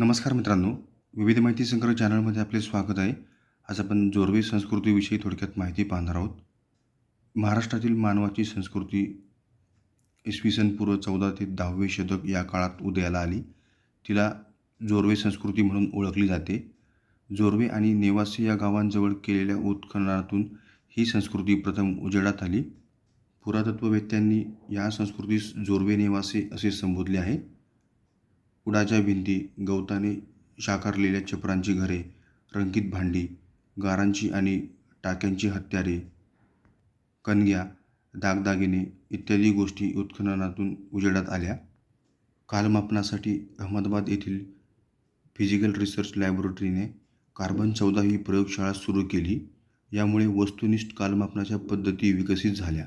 नमस्कार मित्रांनो विविध माहिती संग्रह चॅनलमध्ये आपले स्वागत आहे. आज आपण जोरवे संस्कृतीविषयी थोडक्यात माहिती पाहणार आहोत. महाराष्ट्रातील मानवाची संस्कृती इसवी सन पूर्व चौदा ते दहावे शतक या काळात उदयाला आली. तिला जोरवे संस्कृती म्हणून ओळखली जाते. जोरवे आणि नेवासे या गावांजवळ केलेल्या उत्खननातून ही संस्कृती प्रथम उजेडात आली. पुरातत्ववेत्यांनी या संस्कृतीस जोरवे नेवासे असे संबोधले आहे. कुडाच्या भिंती गवताने शाकारलेल्या छपरांची घरे रंगीत भांडी गारांची आणि टाक्यांची हत्यारे कणग्या दागदागिने इत्यादी गोष्टी उत्खननातून उजेडात आल्या. कालमापनासाठी अहमदाबाद येथील फिजिकल रिसर्च लॅबोरेटरीने कार्बन चौदा ही प्रयोगशाळा सुरू केली. यामुळे वस्तुनिष्ठ कालमापनाच्या पद्धती विकसित झाल्या.